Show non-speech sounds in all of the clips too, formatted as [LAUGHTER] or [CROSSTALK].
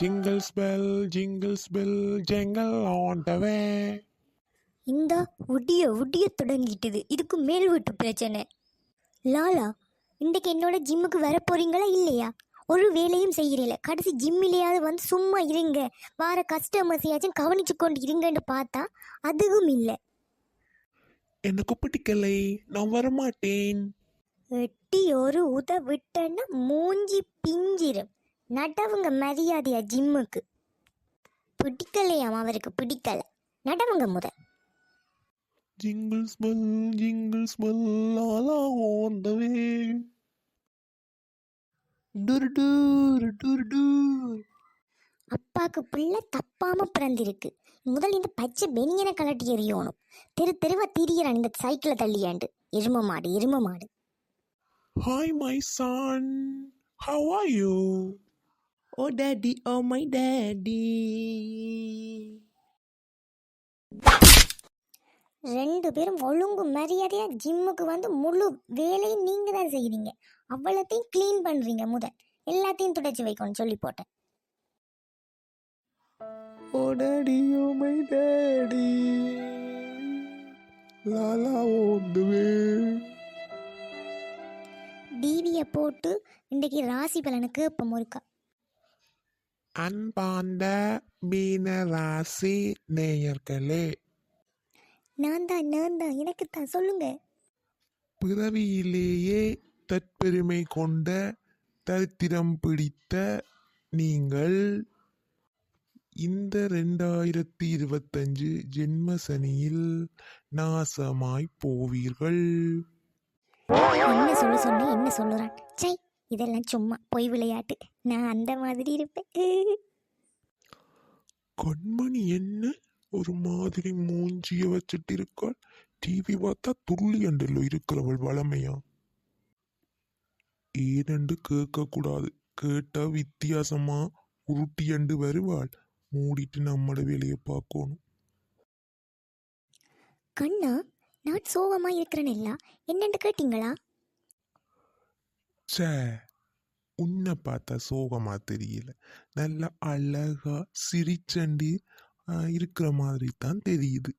Jingles bell, jingles bell, jingle on the way. இந்த உடிய உடிய தொடங்கிட்டது. இதுக்கு மேல் வீட்டு பிரச்சனை. லாலா இன்றைக்கு என்னோட ஜிம்முக்கு வர போறீங்களா இல்லையா? ஒரு வேலையும் செய்கிறீல கடைசி ஜிம்மிலேயாவது வந்து சும்மா இருங்க. வார கஸ்டமர்ஸையாச்சும் கவனிச்சு கொண்டு இருங்கன்னு பார்த்தா அதுவும் இல்லை. எனக்கு பிடிக்கலை நான் வரமாட்டேன். வெட்டி ஒரு உத விட்டேன்னா மூஞ்சி பிஞ்சிரும். நடவுங்க மரியாதையா ஜிம்முக்கு. பிடிக்கலையாம் அவருக்கு பிடிக்கல? நடவுங்க முத. jingles bell, all on the way. dur dur dur dur அப்பாக்கு பிள்ளை தப்பாம பிறந்திருக்கு. முதல்ல இந்த பச்சை பெனியனை கலட்டி எறியணும். தெரு தெருவா திரியறான் இந்த சைக்கிளை தள்ளியாண்டு. எரும மாடு எரும மாடு. Hi, my son. How are you? Oh, daddy, oh, my daddy. ரெண்டு பேரும் ஒழுங்கு மரியாதையா ஜிம்முக்கு வந்து முழு வேலையும் நீங்க தான் செய்றீங்க. அவ்வளத்தையும் க்ளீன் பண்றீங்க முத எல்லாத்தையும் துடைச்சு வைக்கணும் சொல்லி போட்டேன். on the way. டிவியை போட்டு இன்றைக்கு ராசி பலனை கேட்போம் ஒருக்கா. அன்பார்ந்த மீனராசி நேயர்களே. நான் தான் நான் தான் எனக்கு தான் சொல்லுங்க. பிறவியிலேயே தற்பெருமை கொண்ட தரித்திரம் பிடித்த நீங்கள் இந்த ரெண்டாயிரத்தி இருபத்தஞ்சு ஜென்ம சனியில் நாசமாய் போவீர்கள். என்ன சொல்ல சொன்னேன் என்ன சொல்லுறான் சை இதெல்லாம் சும்மா பொய் விளையாட்டு. நான் அந்த மாதிரி இருப்பேன். கண்மணி என்ன? ஒரு மாதிரி மூஞ்சிய வச்சுட்டு இருக்காள் டிவி பார்த்தா துள்ளி அண்டில் இருக்கிறவள் வளமையா? ஏனென்று கேட்க கூடாது கேட்டா வித்தியாசமா உருட்டி அண்டு வருவாள். மூடிட்டு நம்மட வேலையை பார்க்கணும். கண்ணா நான் சோகமா இருக்கிறேன் இல்ல. என்னன்னு கேட்டீங்களா? சே உன்னை பார்த்தா சோகமா தெரியல. நல்ல அழகா சிரிச்சண்டு இருக்கிற மாதிரி தான் தெரியுது.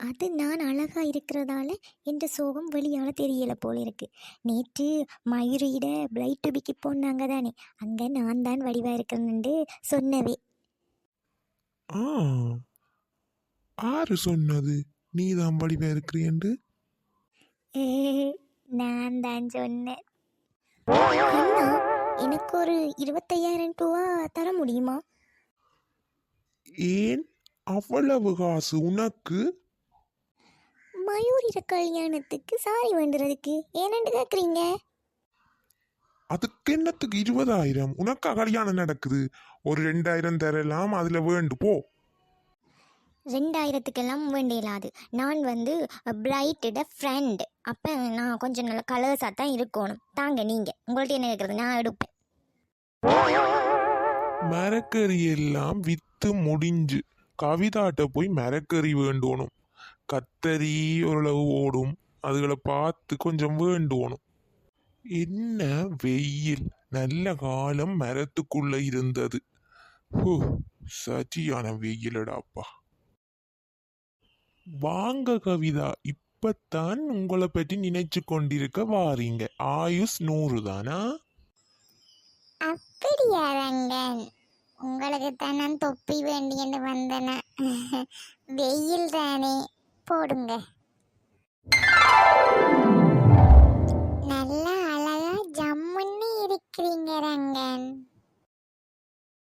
அது நான் அழகா இருக்கிறதால என்ற சோகம் வெளியால தெரியல போல இருக்கு. நேற்று மயூரியிட பிரைட் டுபிக்கு போனாங்க தானே. அங்க நான் தான் வடிவா இருக்கிறேன்னு சொன்னவே. ஆ. ஆறு சொன்னது. நீ தான் வடிவா இருக்கிறேன் [LAUGHS] நான் தான் சொன்னேன். அண்ணா எனக்கு ஒரு இருபத்தையாயிரம் ரூபா தர முடியுமா? ஏன்? அவ்வளவு காசு உனக்கு? மயூரிட கல்யாணத்துக்கு சாரி வேண்டுறதுக்கு ஏனென்று கேட்குறீங்க அதுக்கு என்னத்துக்கு இருபதாயிரம்? உனக்கா கல்யாணம் நடக்குது. ஒரு ரெண்டாயிரம் தரலாம் அதுல வேண்டு போ. ரெண்டாயிரத்துக்கெல்லாம் வேண்டியலாது. நான் வந்து பிரைட்டோட ஃப்ரெண்டு அப்போ நான் கொஞ்சம் நல்ல கலர்ஸாக தான் இருக்கணும். தாங்க நீங்கள் உங்கள்ட்ட என்ன கேட்குறது நான் எடுப்பேன். மரக்கறி எல்லாம் விற்று முடிஞ்சு கவிதாட்ட போய் மரக்கறி வேண்டோணும். கத்தரி ஓரளவு ஓடும். அதுகளை பார்த்து கொஞ்சம் வேண்டணும். என்ன வெயில். நல்ல காலம் மரத்துக்குள்ளே இருந்தது. ஹூ, சரியான வெயிலடாப்பா. வாங்க கவிதா இப்பத்தான் உங்களை பற்றி நினைச்சு கொண்டிருக்க வாரீங்க. ஆயுஸ் நூறு தானா? அப்படியா ரங்கன்? உங்களுக்கு தான் நான் தொப்பி வேண்டியன்னு வந்தேன? [LAUGHS] வெயில் தானே. போடுங்க.